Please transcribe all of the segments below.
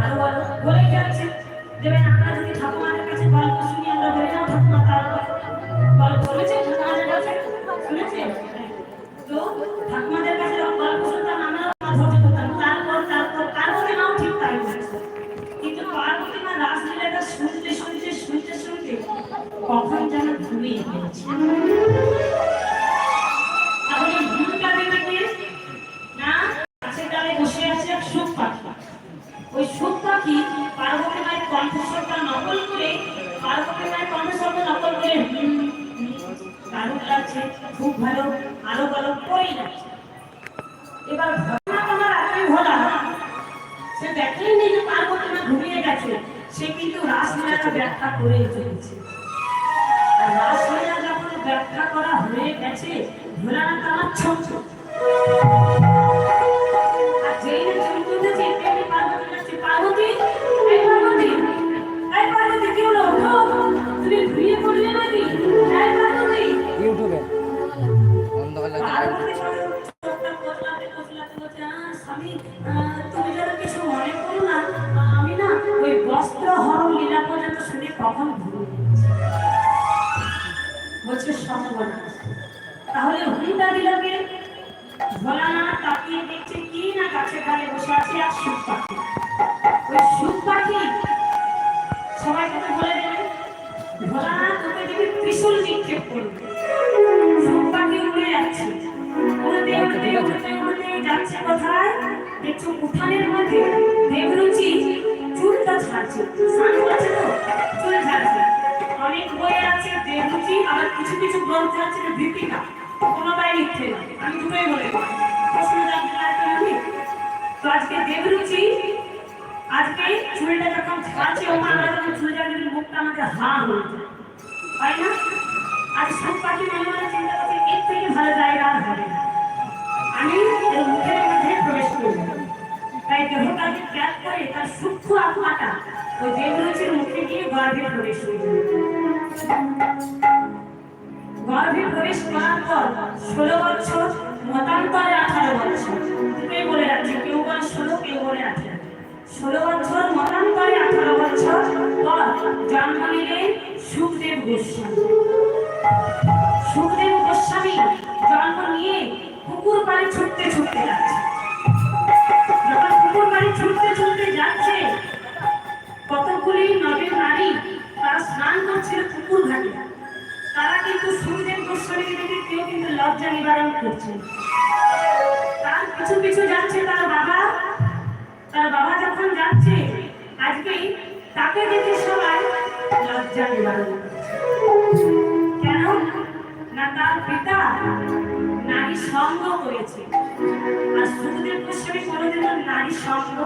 আরও বলো বলেই যাচ্ছে। দেবেন আপনারা যদি ঠাকুমাদের আরও ভালো করেই যাচ্ছে এবার ঘটনা তোমার এতই ভোলা সে দেখলেই নেই যে পার্বতী মা ঘুমিয়ে গেছে, সে কিন্তু রাসলীলাটা ব্যাখ্যা করে চলেছে। রাসলীলা যখন ব্যাখ্যা করা হয়ে গেছে, ভোলানাথ আমার ছোট না এই পার্বতী। ইউটিউবে। তাহলে হুন্ডা দিলকে ভোলানাথ তাকিয়ে দেখছে কি না গাছের ডালে বসে আছে আর সুখ পাখি। ওই সুখ পাখি সবাইকে তো বলে দেবে ভোলানাথ ওকে দেখে ত্রিশূল নিক্ষেপ করবে। যাচ্ছে। উড়তে উড়তে উড়তে উড়তে যাচ্ছে কোথায়। দেখছ উঠানের মধ্যে দেবরুচি চুলটা ছাড়ছে স্নান করছে তো? চুল ছাড়ছে অনেক বই আছে দেবরুচি আবার কিছু কিছু গ্রন্থ আছে দীপিকা। কোনোটাই লিখতে না। আমি দুটোই বলে দিই। প্রশ্ন জানতে পারতে আমি তো আজকে দেবরুচি আজকে চুলটা যখন ছাড়ছে ও আমরা যখন চুল জানলে মুখটা আমাকে হা হয়ে যায় তাই না? আজ সব পাখি মনে মনে চিন্তা হবে আমি এর মুখের মধ্যে প্রবেশ করব তাই দেহটাকে ত্যাগ করে তার সূক্ষ্ম আত্মাটা ওই দেবরুচির মুখে গিয়ে গর্ভে প্রবেশ গর্ভে প্রবেশ করার পর ষোলো বছর, মতান্তরে আঠারো বছর। দুটোই বলে রাখছে, কেউ বলে ষোলো, কেউ বলে আঠারো। ষোলো বছর, মতান্তরে আঠারো বছর পর জন্ম নিলেন সুখদেব গোস্বামী। সুখদেব গোস্বামী জন্ম নিয়ে কুকুর বাড়ি ছুটতে ছুটতে যাচ্ছে। যখন কুকুর বাড়ি ছুটতে ছুটতে যাচ্ছে কতগুলি নবীন নারী তারা স্নান করছিল কুকুর ঘাটে। তারা কিন্তু সুখদেব গোস্বামীকে দেখে কেউ কিন্তু লজ্জা নিবারণ করছে নারী সঙ্গ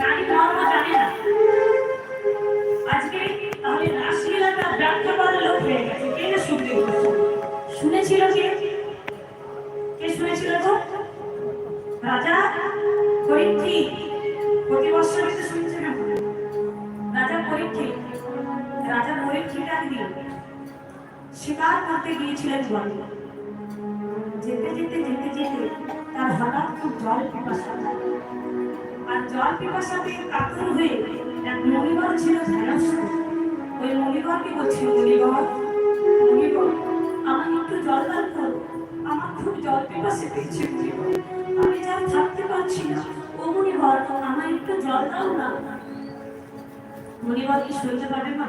নারী ধর্ম জানে না। আজকে তাহলে রাসলীলাটা ব্যাখ্যা করার লোক হয়ে গেছে। কে না গোস্বামী শুনেছিল কে? কে শুনেছিল তো রাজা পরীক্ষিত। প্রতি বছর শুনছে না রাজা পরীক্ষিত। রাজা পরীক্ষিত একদিন শিকার করতে গিয়েছিলেন যেতে যেতে যেতে যেতে তার হঠাৎ খুব জল পিপাসা আর জল পিপাসাতে কাতর হয়ে এক মণিবর ছিল ধ্যানস্থ। ওই মণিবরকে বলছিল মণিবর মণিবর আমার একটু জল দান করো আমার খুব জল পিপাসে পেয়েছে আমি যার থাকতে পারছি না। ও মণিবর আমার একটু জল দাও না। মণিবর কি শুনতে পাবে না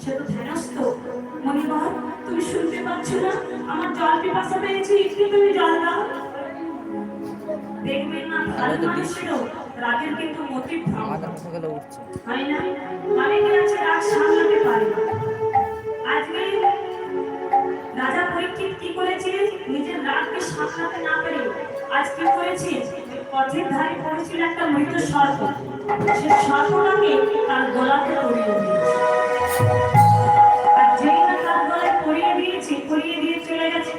সে তো ধ্যানস্থ। মণিবর, তুমি শুনতে পাচ্ছ না? আমার জল পিপাসা পেয়েছে, একটু তুমি জল দাও। দেখবেন না ভালো মানুষেরও রাগের কিন্তু গেলে উঠছে। হয় না? অনেকে আছে রাগ সামলাতে পারে আজকে রাজা পরীক্ষিত কি করেছে? নিজের রাগকে সামলাতে না পেরে আজ কি করেছে? পথের ধারে পড়েছিল একটা মৃত সর্প। সে সর্পটাকে তার গলাতে দিয়েছে। আর যেই না তার গলায় পরিয়ে দিয়েছে পরিয়ে দিয়ে চলে গেছে।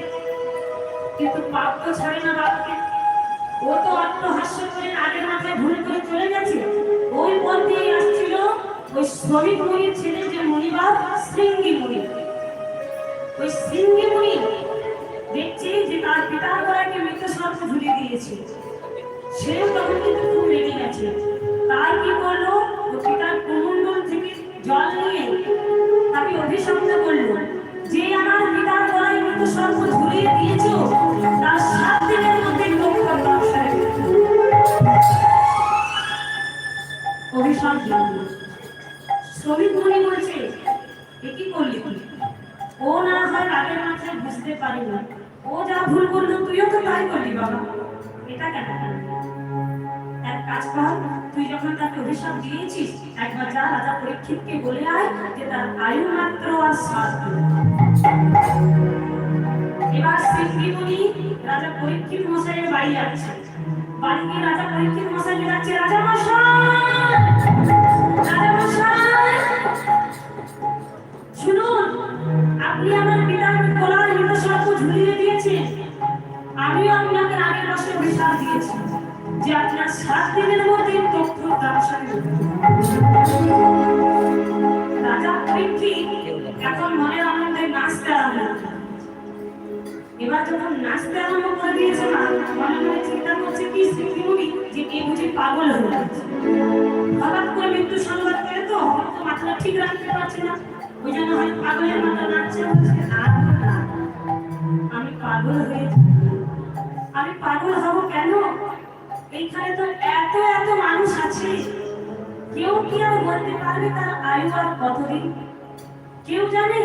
কিন্তু পাপ তো ছাড়ে না বাপকে। ও তো অট্টহাস্য করে আগে মাথায় ভুল করে চলে গেছে। ওই পথেই আসছিল ওই শ্রমিক মুনির ছেলে যে মনিবাদ শৃঙ্গি মুনি। ওই শৃঙ্গি মুনি দেখছি যে তার পিতার গলাকে মৃত্যু সর্প ঝুলে দিয়েছে। সেও তখন কিন্তু খুব গেছে। তার কি করল? ও পিতার কুমণ্ডল থেকে জল আমার জন্য শ্রমিক মনে বলছে এ কি করলি ও না হয় রাতের মাথায় বুঝতে পারি না ও যা ভুল করল তুইও তো তাই করলি বাবা এটা কেন এক কাজ কর তুই যখন তাকে অভিশাপ দিয়েছিস একবার যা রাজা পরীক্ষিতকে বলে আয় যে তার আয়ু মাত্র আর সাত এবার শ্রীমণি রাজা পরীক্ষিত মশাইয়ের বাড়ি যাচ্ছে। রাজা পরীক্ষিত শুনুন, আপনি আমার পিতার মৃতসর্প ঝুলিয়ে দিয়েছেন। আমিও আপনাকে আগের বছর অভিশাপ দিয়েছি যে আপনার সাত দিনের মধ্যে তথ্য ব্যবসা রাজা পরীক্ষিত এখন মনের আনন্দে নাচতে করলেন। এবার যখন নাচতে আরম্ভ করে দিয়েছে না মনে মনে চিন্তা করছে, কি সিদ্ধিমুনি যে এ বুঝি পাগল হয়ে যাচ্ছে হঠাৎ করে মৃত্যু সংবাদ পেলে তো হয়তো মাথাটা ঠিক রাখতে পারছে না। ওই জন্য হয়তো পাগলের মতো নাচছে আর আমি পাগল হয়ে আমি পাগল হব কেন? এইখানে তো এত এত মানুষ আছে। কেউ কি আর বলতে পারবে তার আয়ু আর কতদিন? কেউ জানে?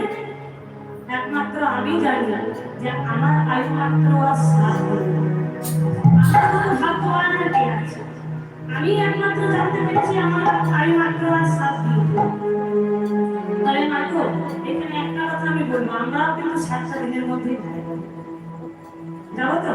একমাত্র আমি জানি না যে আমার আয়ু মাত্র আর সাত দিন। আমার মতো ভাগ্যবান আর কে আছে? আমি একমাত্র জানতে পেরেছি আমার আয়ু মাত্র আর সাত দিন তবে মাত্র এখানে একটা কথা আমি বলব, আমরাও কিন্তু সাতটা দিনের মধ্যে যাব তো?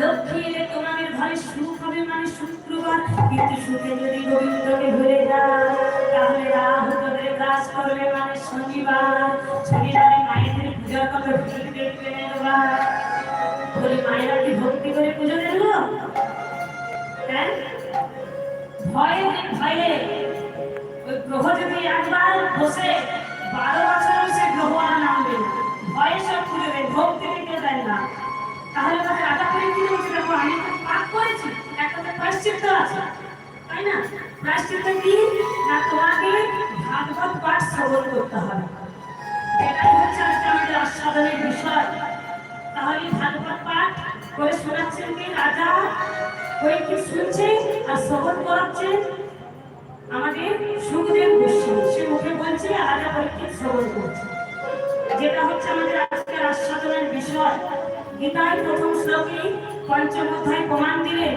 লক্ষ্মী এলে তোমাদের ঘরে সুখ হবে মানে শুক্রবার। কিন্তু সুখে যদি গোবিন্দকে ভুলে যায়, তাহলে রাহু তোদের কাজ করবে মানে শনিবার। শনিবারে মায়েদের পূজার কথা ভুলে দেখবে বলে, মায়েরা কি ভক্তি করে পুজো দেব হ্যাঁ? ভয়ে ভয়ে? গ্রহ যদি একবার বসে, বারো বছর সে গ্রহ আর নামবে না। ভয়ে সব খুলে দেয় ভক্তি দিতে দেয় না। তাহলে তাকে রাজা করে কি বলছে? দেখো, আমি পাপ করেছি একটা তো প্রায়শ্চিত্ত আছে, তাই না? প্রায়শ্চিত্ত কি? না তোমাকে ভাগবত পাঠ শ্রবণ করতে হবে। এটাই হচ্ছে আজকে আমাদের আস্বাদনের বিষয়। তাহলে ভাগবত পাঠ করে শোনাচ্ছেন কি? রাজা, ওই কি শুনছে আর শ্রবণ করাচ্ছে আমাদের সুখদেব গোস্বামী সে মুখে বলছে আলাদা পরীক্ষিত শ্রবণ করছে? যেটা হচ্ছে আমাদের আজকের আস্বাদনের বিষয়। গীতায় প্রথম শ্লোকে পঞ্চম অধ্যায় প্রমাণ দিলেন,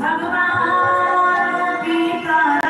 ভগবান গীতা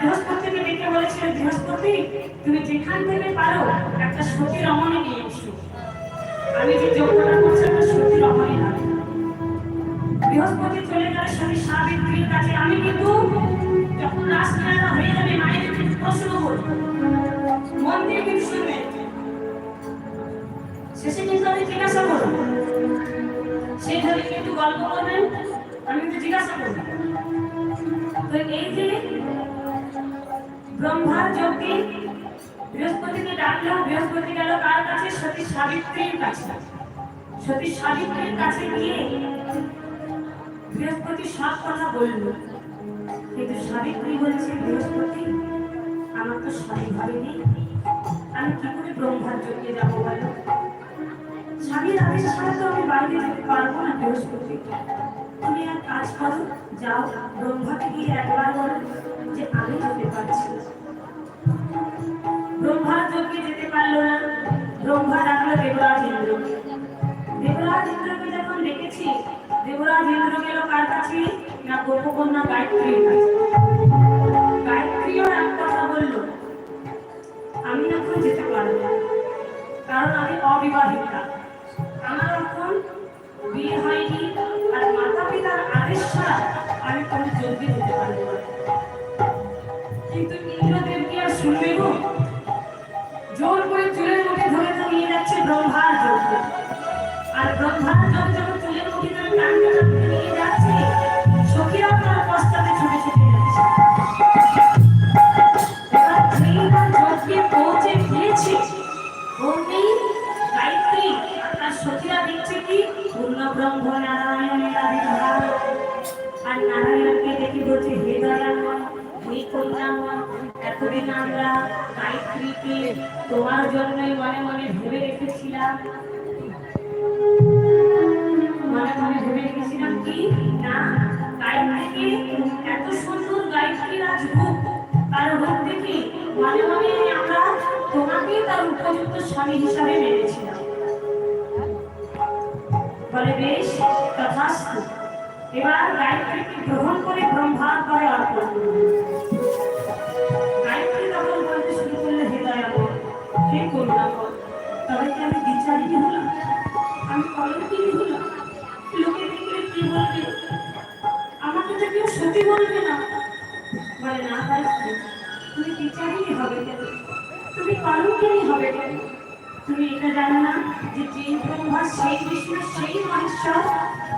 বৃহস্পতিকে ডেকে বলেছিলেন বৃহস্পতি, তুমি যেখান থেকে পারো একটা সতী রমণী নিয়ে এসো। আমি যে যোগ্যতা করছি একটা সতী রমণী লাগবে বৃহস্পতি চলে গেলে স্বামী সাবিত্রীর কাছে। আমি কিন্তু যখন রাজকারণা হয়ে যাবে, মায়ের প্রশ্ন করব। মন দিয়ে কিন্তু শুনবে শেষে কিন্তু আমি জিজ্ঞাসা করব। সেই ধরে কিন্তু গল্প করবেন, আমি কিন্তু জিজ্ঞাসা করব। তো এই যে ব্রহ্মার যজ্ঞে বৃহস্পতিকে ডাকলো, বৃহস্পতি গেল কার কাছে? সতী সাবিত্রীর কাছে। সতী সাবিত্রীর কাছে গিয়ে বৃহস্পতি সব কথা বলল। কিন্তু সাবিত্রী বলছে, বৃহস্পতি, আমার তো স্বামী নেই। আমি কি করে ব্রহ্মার যজ্ঞে যাব বলো? স্বামীর আদেশ তো আমি বাইরে যেতে পারব না বৃহস্পতি। তুমি এক কাজ করো, যাও, ব্রহ্মাকে গিয়ে একবার বলো। যে আমি যেতে পারছি না। ব্রহ্মার যজ্ঞে যেতে পারল না। ব্রহ্মা ডাকলো দেবরাজ ইন্দ্রকে দেবরাজ ইন্দ্রকে যখন ডেকেছি দেবরাজ ইন্দ্র গেল কার কাছে? না গোপকন্যা গায়ত্রীর কাছে। গায়ত্রীও এক কথা বলল, আমি এখন যেতে পারব না, কারণ আমি অবিবাহিতা। আমার এখন বিয়ে হয়নি, আর মাতা পিতার আদেশ ছাড়া আমি কোনো যোগ্য হতে পারব না। কিন্তু ইন্দ্রদেব আর শুনবে গো জোর করে চুলের মুঠে ধরে নিয়ে যাচ্ছে ব্রহ্মার যোগ্য আর ব্রহ্মার যোগ যখন চুলের মুঠে ধরে টানতে নিয়ে যাচ্ছে এতদিন আমরা গায়ত্রীকে তোমার জন্যই মনে মনে ভেবে রেখেছিলাম মনে মনে রেখেছিলাম কি না এত সুন্দর গায়ত্রীর আজ রূপ তার মনে আমরা তোমাকেই তার উপযুক্ত স্বামী হিসাবে মেনেছিলাম বলে বেশ তথাস্তু এবার গায়ত্রীকে গ্রহণ করে ব্রহ্মার করে অর্পণ হে করুণাবর তবে কি আমি বিচারিণী হলাম? আমি কলঙ্কিনী হলাম? লোকে দেখলে কি বলবে? আমাকে তো কেউ সতী বলবে না। বলে, না গায়ত্রী তুমি বিচারিণী হবে কেন? তুমি কলঙ্কিনী হবে কেন? তুমি এটা জানো না যে যে ব্রহ্মা সেই বিষ্ণু, সেই মহেশ্বর?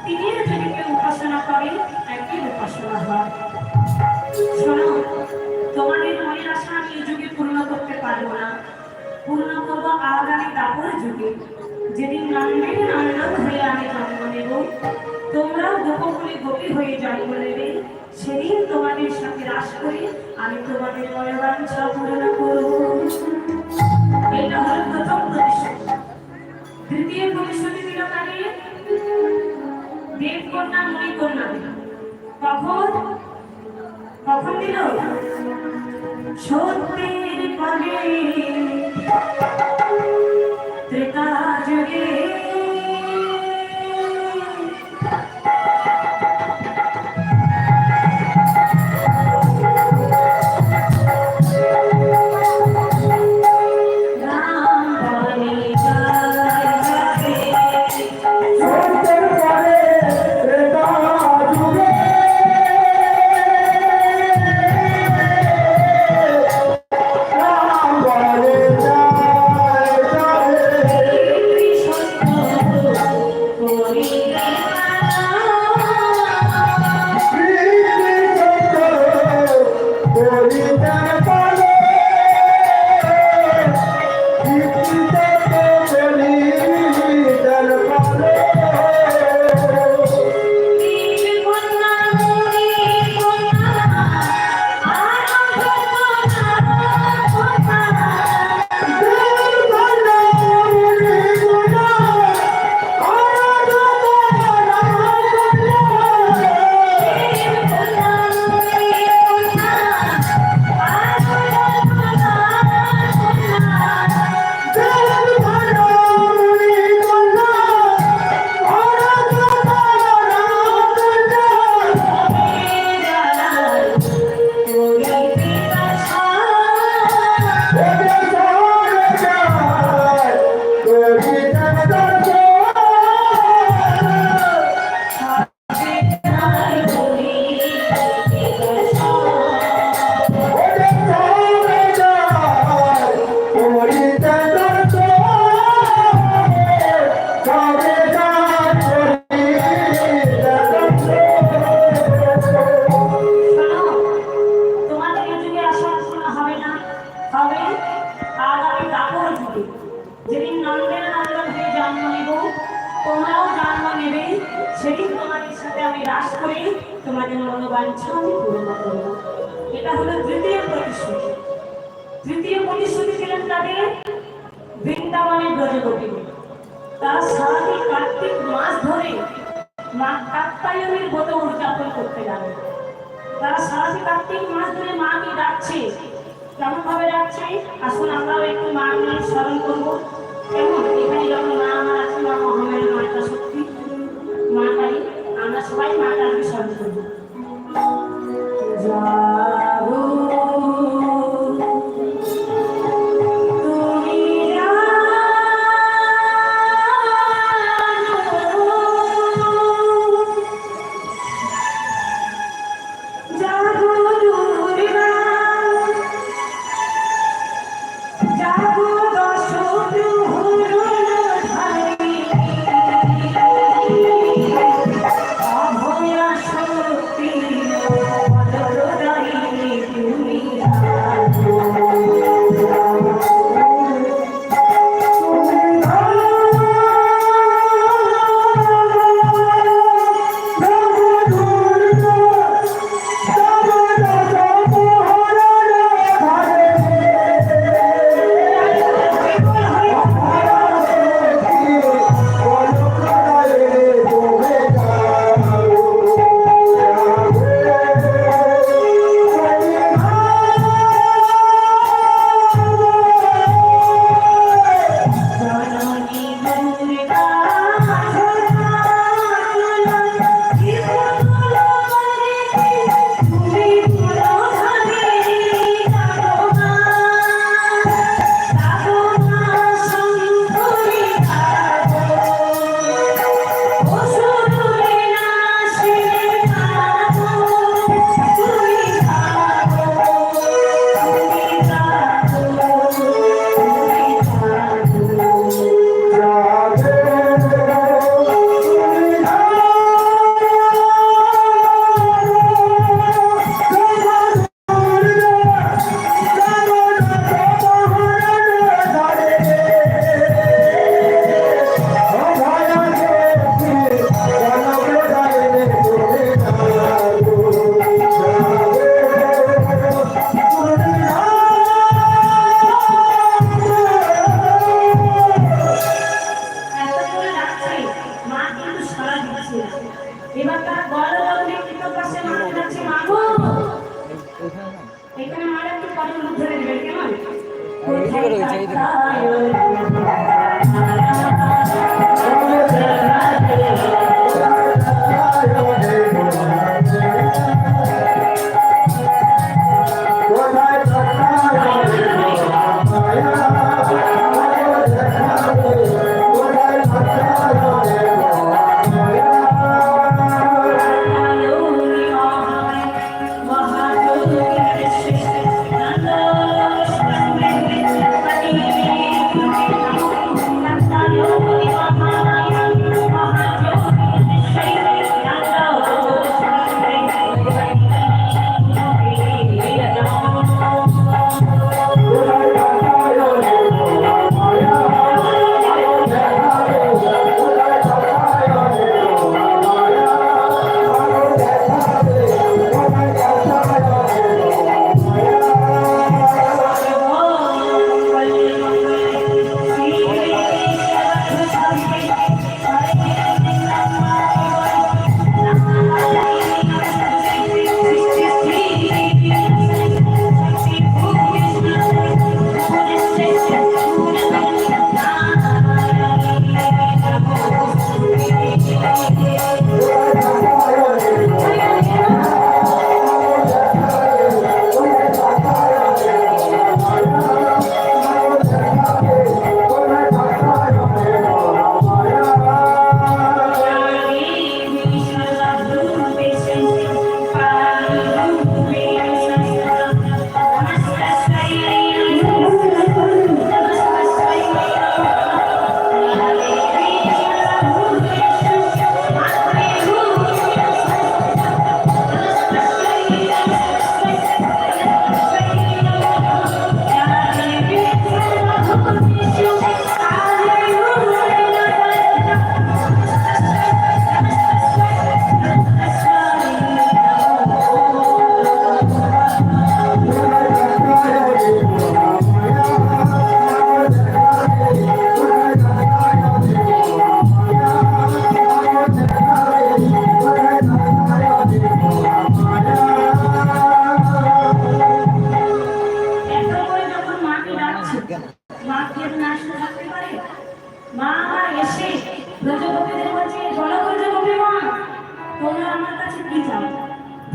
তিনি যদি কেউ উপাসনা করে একই উপাসনা হয়। শোনো, তোমাদের মনের আশা আমি এই যুগে পূর্ণ করতে পারব না। পূর্ণ করব আগামী দাপর যুগে। যেদিন নন্দের নন্দন হয়ে আমি জন্ম নেব। তোমরাও গোপকুলে গোপী হয়ে জন্ম নেবে। সেদিন তোমাদের সাথে রাস করে আমি তোমাদের মনোবাঞ্ছা পূরণ করব। এটা হলো প্রথম প্রতিশ্রুতি দ্বিতীয় প্রতিশ্রুতি দিল তাকে দেব কন্যা মুনি কন্যা কখন? কখন দিল? সত্যের পরে। ত্রেতা যেদিন নন্দের আন্দোলন থেকে জন্ম নেব, তোমরাও জন্ম নেবে। সেদিন তোমাদের সাথে আমি রাস করি তোমাদের মনোবাঞ্ছা আমি পূরণ করব। এটা হলো তৃতীয় প্রতিশ্রুতি। তৃতীয় প্রতিশ্রুতি ছিলেন তাদের বৃন্দাবনের ব্রজগতি তারা সারাদিন কার্তিক মাস ধরে মা কাত্তায়নের ব্রত উদযাপন করতে যাবে। তারা সারাদিন কার্তিক মাস ধরে মাকে ডাকছে। কেমন ভাবে ডাকছে? আসুন আমরাও একটু মা নিয়ে স্মরণ করব। কেমন এখানে যখন মা আমার আছে মা মহামায়ের মাতা আমরা সবাই মা কালীকে সাড়া না। এবার তার গলা বদলে কৃতজ্ঞ পাশে মাকে ডাকছে, "মা গো!" ওইখানে না এখানে মার একটু পরে মুখ ধরে দিবেন, কেমন? আর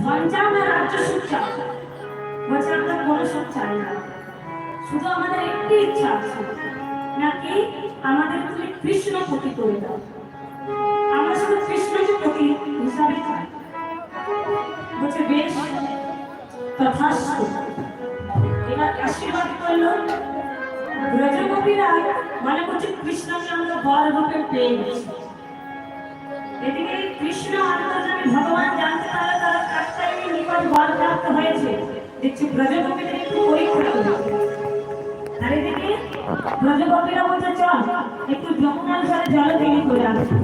বলছে আমরা কোনো সুখ চাই না। শুধু আমাদের একটি ইচ্ছা আছে, নাকি আমাদের তুমি কৃষ্ণ পতি করে দাও। আমরা শুধু কৃষ্ণকে পতি হিসাবে চাই। বলছে, বেশ, তথাস্তু। এবার আশীর্বাদ করল ব্রজগোপীরা। মনে করছে, কৃষ্ণকে আমরা বর রূপে পেয়ে গেছি। এদিকে কৃষ্ণ আন্তর্জামী ভগবান জানতে পারলে তারা কাকতায়ীর নিকট বর প্রাপ্ত হয়েছে। দেখছি ব্রজগোপীদের একটু পরীক্ষা আর এদিকে ব্রজগোপীরা বলছে, চল, একটু যমুনার জলে জল থেকে করে আসি